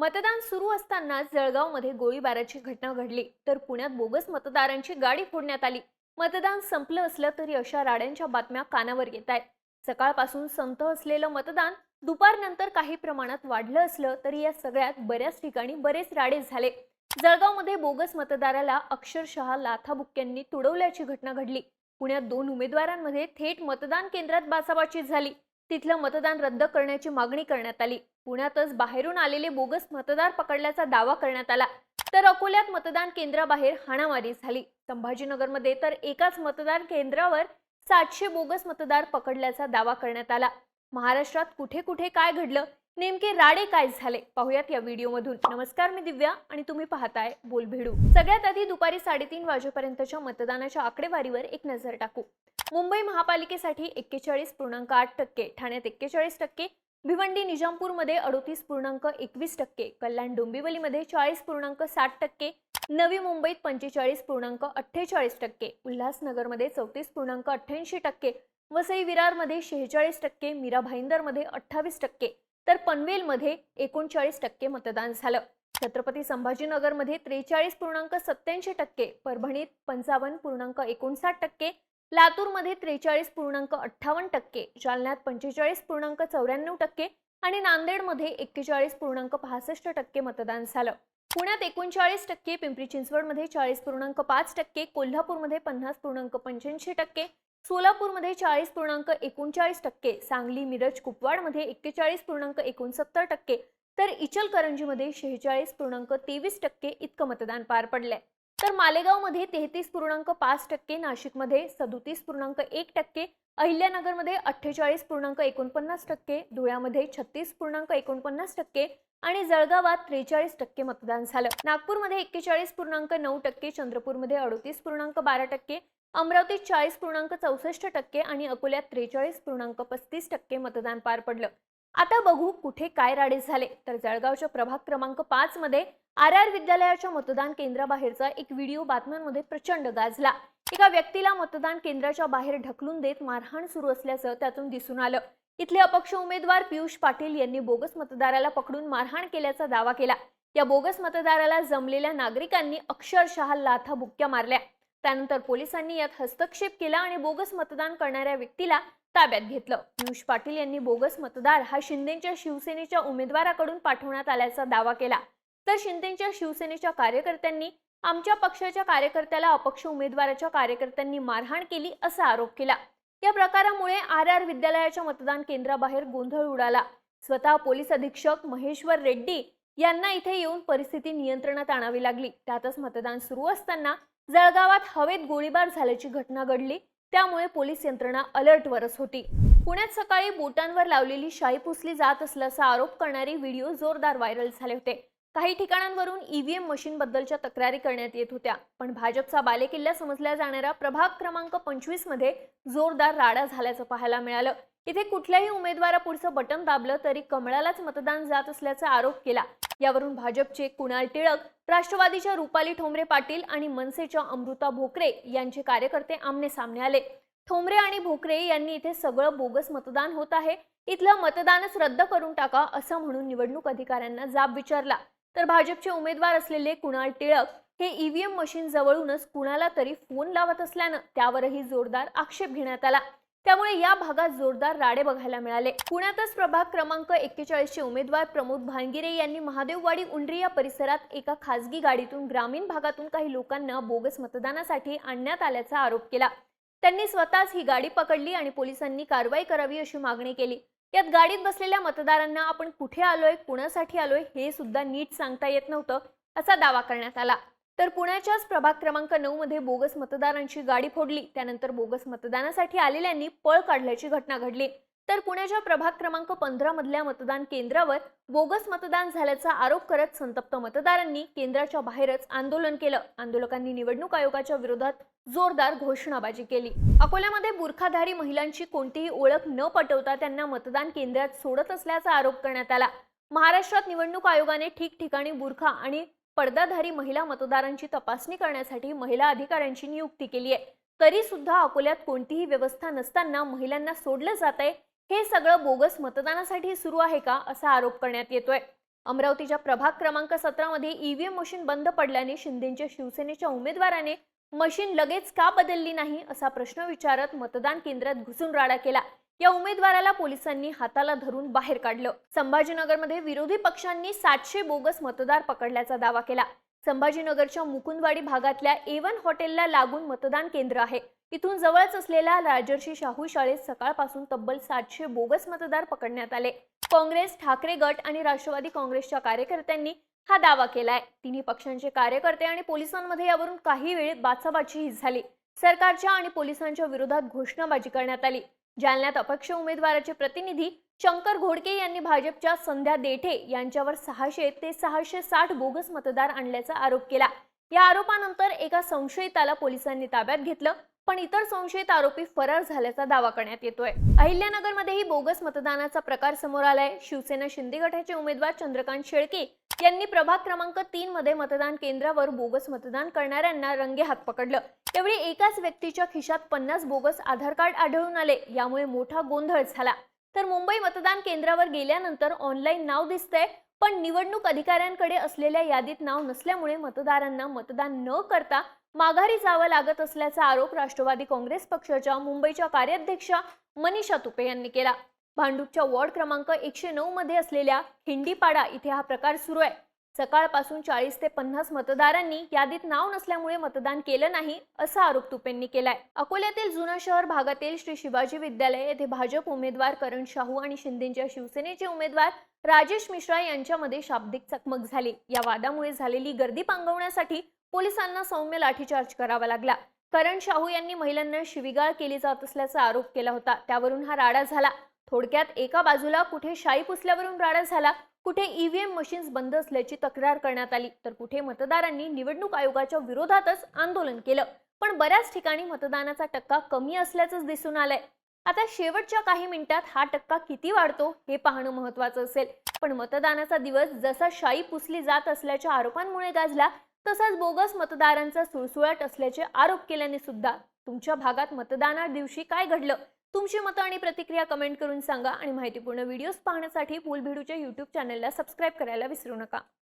मतदान सुरू असताना जळगावमध्ये गोळीबाराची घटना घडली तर पुण्यात बोगस मतदारांची गाडी फोडण्यात आली. मतदान संपलं असलं तरी अशा राड्यांच्या बातम्या कानावर येत आहेत सकाळपासून संत असलेलं मतदान दुपारनंतर काही प्रमाणात वाढलं असलं तरी या सगळ्यात बऱ्याच ठिकाणी बरेच राडे झाले. जळगावमध्ये बोगस मतदाराला अक्षरशः लाथाबुक्क्यांनी तुडवल्याची घटना घडली. पुण्यात दोन उमेदवारांमध्ये थेट मतदान केंद्रात बाचाबाची झाली. तिथलं मतदान रद्द करण्याची मागणी करण्यात आली. पुण्यातच बाहेरून आलेले बोगस मतदार पकडल्याचा दावा करण्यात आला. तर अकोल्यात मतदान केंद्राबाहेर हाणामारी झाली. संभाजीनगरमध्ये तर एकाच मतदान केंद्रावर सातशे बोगस मतदार पकडल्याचा दावा करण्यात आला. महाराष्ट्रात कुठे कुठे काय घडलं? नेमके राडे काय झाले? पाहुयात या व्हिडिओमधून. नमस्कार मी दिव्या आणि तुम्ही पाहताय बोलभिडू. सगळ्यात आधी दुपारी साडेतीन वाजेपर्यंतच्या मतदानाच्या आकडेवारीवर एक नजर टाकू. मुंबई महापालिकेसाठी एक्केचाळीस पूर्णांक आठ टक्के ठाण्यात एक्केचाळीस टक्के भिवंडी निजामपूरमध्ये अडोतीस पूर्णांक एकवीस टक्के कल्याण डोंबिवलीमध्ये चाळीस पूर्णांक साठ टक्के नवी मुंबईत पंचेचाळीस पूर्णांक अठ्ठेचाळीस टक्के उल्हासनगरमध्ये चौतीस पूर्णांक अठ्ठ्याऐंशी टक्के वसई विरारमध्ये शेहेचाळीस टक्के मीरा भाईंदरमध्ये अठ्ठावीस टक्के तर पनवेलमध्ये एकोणचाळीस टक्के मतदान झालं. छत्रपती संभाजीनगरमध्ये त्रेचाळीस पूर्णांक सत्याऐंशी टक्के परभणीत पंचावन्न पूर्णांक एकोणसाठ टक्के लातूरमध्ये त्रेचाळीस पूर्णांक अठ्ठावन्न टक्के जालन्यात पंचेचाळीस पूर्णांक चौऱ्याण्णव टक्के आणि नांदेडमध्ये एक्केचाळीस पूर्णांक पासष्ट टक्के मतदान झालं. पुण्यात एकोणचाळीस टक्के पिंपरी चिंचवडमध्ये चाळीस पूर्णांक पाच टक्के कोल्हापूरमध्ये पन्नास पूर्णांक पंच्याऐंशी टक्के सोलापूरमध्ये चाळीस पूर्णांक एकोणचाळीस टक्के सांगली मिरज कुपवाडमध्ये एक्केचाळीस पूर्णांक एकोणसत्तर टक्के तर इचलकरंजीमध्ये शेहेचाळीस पूर्णांक तेवीस टक्के इतकं मतदान पार पडलंय. तर मालेगावमध्ये तेहतीस पूर्णांक पाच टक्के नाशिकमध्ये सदोतीस पूर्णांक एक टक्के अहिल्यानगरमध्ये अठ्ठेचाळीस पूर्णांक एकोणपन्नास टक्के धुळ्यामध्ये छत्तीस पूर्णांक एकोणपन्नास टक्के आणि जळगावात त्रेचाळीस टक्के मतदान झालं. नागपूरमध्ये एक्केचाळीस पूर्णांक नऊ टक्के चंद्रपूरमध्ये अडोतीस पूर्णांक बारा टक्के अमरावतीत चाळीस पूर्णांक चौसष्ट टक्के आणि अकोल्यात त्रेचाळीस पूर्णांक पस्तीस टक्के मतदान पार पडलं. आता बघू कुठे काय राडे झाले. तर जळगावच्या प्रभाग क्रमांक पाच मध्ये आर आर विद्यालयाच्या मतदान केंद्राबाहेरचा एक व्हिडिओ बातम्यांमध्ये प्रचंड गाजला. एका व्यक्तीला मतदान केंद्राच्या बाहेर ढकलून देत मारहाण सुरू असल्याचं त्यातून दिसून आलं. इथले अपक्ष उमेदवार पियुष पाटील यांनी बोगस मतदाराला पकडून मारहाण केल्याचा दावा केला. या बोगस मतदाराला जमलेल्या नागरिकांनी अक्षरशः लाथा बुक्क्या मारल्या. त्यानंतर पोलिसांनी यात हस्तक्षेप केला आणि बोगस मतदान करणाऱ्या व्यक्तीला ताब्यात घेतलं. पियुष पाटील यांनी बोगस मतदार हा शिंदेच्या शिवसेनेच्या उमेदवाराकडून पाठवण्यात आल्याचा दावा केला. तर शिंदेच्या शिवसेनेच्या कार्यकर्त्यांनी आमच्या पक्षाच्या कार्यकर्त्याला अपक्ष उमेदवाराच्या कार्यकर्त्यांनी मारहाण केली असा आरोप केला. या प्रकारामुळे आर आर विद्यालयाच्या मतदान केंद्राबाहेर गोंधळ उडाला. स्वतः पोलीस अधीक्षक महेश्वर रेड्डी यांना इथे येऊन परिस्थिती नियंत्रणात आणावी लागली. त्यातच मतदान सुरू असताना जळगावात हवेत गोळीबार झाल्याची घटना घडली. त्यामुळे पोलीस यंत्रणा अलर्टवरच होती. पुण्यात सकाळी बोटांवर लावलेली शाई पुसली जात असल्याचा आरोप करणारे व्हिडिओ जोरदार व्हायरल झाले होते. काही ठिकाणांवरून ईव्हीएम मशीनबद्दलच्या तक्रारी करण्यात येत होत्या पण भाजपचा बालेकिल्ला समजल्या जाणाऱ्या प्रभाग क्रमांक पंचवीसमध्ये जोरदार राडा झाल्याचं पाहायला मिळालं. इथे कुठल्याही उमेदवारापुढचं बटन दाबलं तरी कमळालाच मतदान जात असल्याचा आरोप केला. यावरून भाजपचे कुणाल टिळक राष्ट्रवादीच्या रुपाली ठोंबरे पाटील आणि मनसेच्या अमृता भोकरे यांचे कार्यकर्ते आमने सामने आले. ठोंबरे आणि भोकरे यांनी इथे सगळं बोगस मतदान होत आहे. इथलं मतदानच रद्द करून टाका असं म्हणून निवडणूक अधिकाऱ्यांना जाब विचारला. तर भाजपचे उमेदवार असलेले कुणाल टिळक हे ईव्हीएम मशीन जवळूनच कुणाला तरी फोन लावत असल्यानं त्यावरही जोरदार आक्षेप घेण्यात आला. त्यामुळे या भागात जोरदार राडे बघायला मिळाले. पुण्यातच प्रभाग क्रमांक एक्केचाळीसचे उमेदवार प्रमोद भानगिरे यांनी महादेववाडी उंडरी या परिसरात एका खासगी गाडीतून ग्रामीण भागातून काही लोकांना बोगस मतदानासाठी आणण्यात आल्याचा आरोप केला. त्यांनी स्वतःच ही गाडी पकडली आणि पोलिसांनी कारवाई करावी अशी मागणी केली. यात गाडीत बसलेल्या मतदारांना आपण कुठे आलोय कुणासाठी आलोय हे सुद्धा नीट सांगता येत नव्हतं असा दावा करण्यात आला. तर पुण्याच्याच प्रभाग क्रमांक नऊ मध्ये बोगस मतदारांची गाडी फोडली. त्यानंतर बोगस मतदानासाठी आलेल्यांनी पळ काढल्याची घटना घडली. तर पुण्याच्या प्रभाग क्रमांक पंधरा मधल्या मतदान केंद्रावर बोगस मतदान झाल्याचा आरोप करत संतप्त मतदारांनी केंद्राच्या बाहेरच आंदोलन केलं. आंदोलकांनी निवडणूक आयोगाच्या विरोधात जोरदार घोषणाबाजी केली. अकोल्यामध्ये बुरखाधारी महिलांची कोणतीही ओळख न पटवता त्यांना मतदान केंद्रात सोडत असल्याचा आरोप करण्यात आला. महाराष्ट्रात निवडणूक आयोगाने ठिकठिकाणी बुरखा आणि पडदाधारी महिला मतदारांची तपासणी करण्यासाठी महिला अधिकाऱ्यांची नियुक्ती केली आहे. तरी सुद्धा अकोल्यात कोणतीही व्यवस्था नसताना महिलांना सोडलं जात आहे हे सगळं बोगस मतदानासाठी सुरू आहे का असा आरोप करण्यात येतोय. अमरावतीच्या प्रभाग क्रमांक सतरामध्ये ईव्हीएम मशीन बंद पडल्याने शिंदेच्या शिवसेनेच्या उमेदवाराने मशीन लगेच का बदलली नाही असा प्रश्न विचारत मतदान केंद्रात घुसून राडा केला. या उमेदवाराला पोलिसांनी हाताला धरून बाहेर काढलं. संभाजीनगरमध्ये विरोधी पक्षांनी सातशे बोगस मतदार पकडल्याचा दावा केला. संभाजीनगरच्या मुकुंदवाडी भागातल्या एवन हॉटेलला लागून मतदान केंद्र आहे. इथून जवळच असलेल्या राजर्षी शाहू शाळेत सकाळपासून तब्बल सातशे बोगस मतदार पकडण्यात आले. काँग्रेस ठाकरे गट आणि राष्ट्रवादी काँग्रेसच्या कार्यकर्त्यांनी हा दावा केलाय. तिन्ही पक्षांचे कार्यकर्ते आणि पोलिसांमध्ये यावरून काही वेळेत बाचाबाचीही झाली. सरकारच्या आणि पोलिसांच्या विरोधात घोषणाबाजी करण्यात आली. जालन्यात अपक्ष उमेदवाराचे प्रतिनिधी शंकर घोडके यांनी भाजपच्या संध्या देठे यांच्यावर सहाशे ते सहाशे साठ बोगस मतदार आणल्याचा आरोप केला. या आरोपानंतर एका संशयिताला पोलिसांनी ताब्यात घेतलं. पण इतर संशयित आरोपी फरार झाल्याचा दावा करण्यात येतोय. अहिल्यानगरमध्येही बोगस मतदानाचा प्रकार समोर आलाय. शिवसेना शिंदे गटाचे उमेदवार चंद्रकांत शेळके यांनी प्रभाग क्रमांक तीन मध्ये मतदान केंद्रावर बोगस मतदान करणाऱ्यांना रंगे हात पकडलं. त्यावेळी एकाच व्यक्तीच्या खिशात पन्नास बोगस आधार कार्ड आढळून आले. यामुळे मोठा गोंधळ झाला. तर मुंबई मतदान केंद्रावर गेल्यानंतर ऑनलाईन नाव दिसतंय पण निवडणूक अधिकाऱ्यांकडे असलेल्या यादीत नाव नसल्यामुळे मतदारांना मतदान न करता माघारी जावं लागत असल्याचा आरोप राष्ट्रवादी काँग्रेस पक्षाच्या मुंबईच्या कार्याध्यक्षा मनीषा तुपे यांनी केला. भांडूपच्या वॉर्ड क्रमांक एकशे नऊ मध्ये असलेल्या हिंडीपाडा इथे हा प्रकार सुरू आहे. सकाळपासून चाळीस ते पन्नास मतदारांनी यादीत नाव नसल्यामुळे मतदान केलं नाही असा आरोप तुपेंनी केलाय. अकोल्यातील जुना शहर भागातील श्री शिवाजी विद्यालय येथे भाजप उमेदवार करण शाहू आणि शिंदेच्या शिवसेनेचे उमेदवार राजेश मिश्रा यांच्यामध्ये शाब्दिक चकमक झाली. या वादामुळे झालेली गर्दी पांगवण्यासाठी पोलिसांना सौम्य लाठीचार्ज करावा लागला. करण शाहू यांनी महिलांना शिविगाळ केली जात असल्याचा आरोप केला होता. त्यावरून हा राडा झाला. थोडक्यात एका बाजूला कुठे शाई पुसल्यावरून राडा झाला कुठे ईव्हीएम मशीन्स बंद असल्याची तक्रार करण्यात आली तर कुठे मतदारांनी निवडणूक आयोगाच्या विरोधातच आंदोलन केलं. पण बऱ्याच ठिकाणी मतदानाचा टक्का कमी असल्याचंच दिसून आलंय. आता शेवटच्या काही मिनिटात हा टक्का किती वाढतो हे पाहणं महत्वाचं असेल. पण मतदानाचा दिवस जसा शाई पुसली जात असल्याच्या आरोपांमुळे गाजला तसंच बोगस मतदारांचा सुळसुळाट असल्याचे आरोप केल्याने सुद्धा तुमच्या भागात मतदाना दिवशी काय घडलं? तुमची मतं आणि प्रतिक्रिया कमेंट करून सांगा आणि माहितीपूर्ण व्हिडिओज पाहण्यासाठी फुल भिडूच्या यूट्यूब चॅनलला सबस्क्राईब करायला विसरू नका.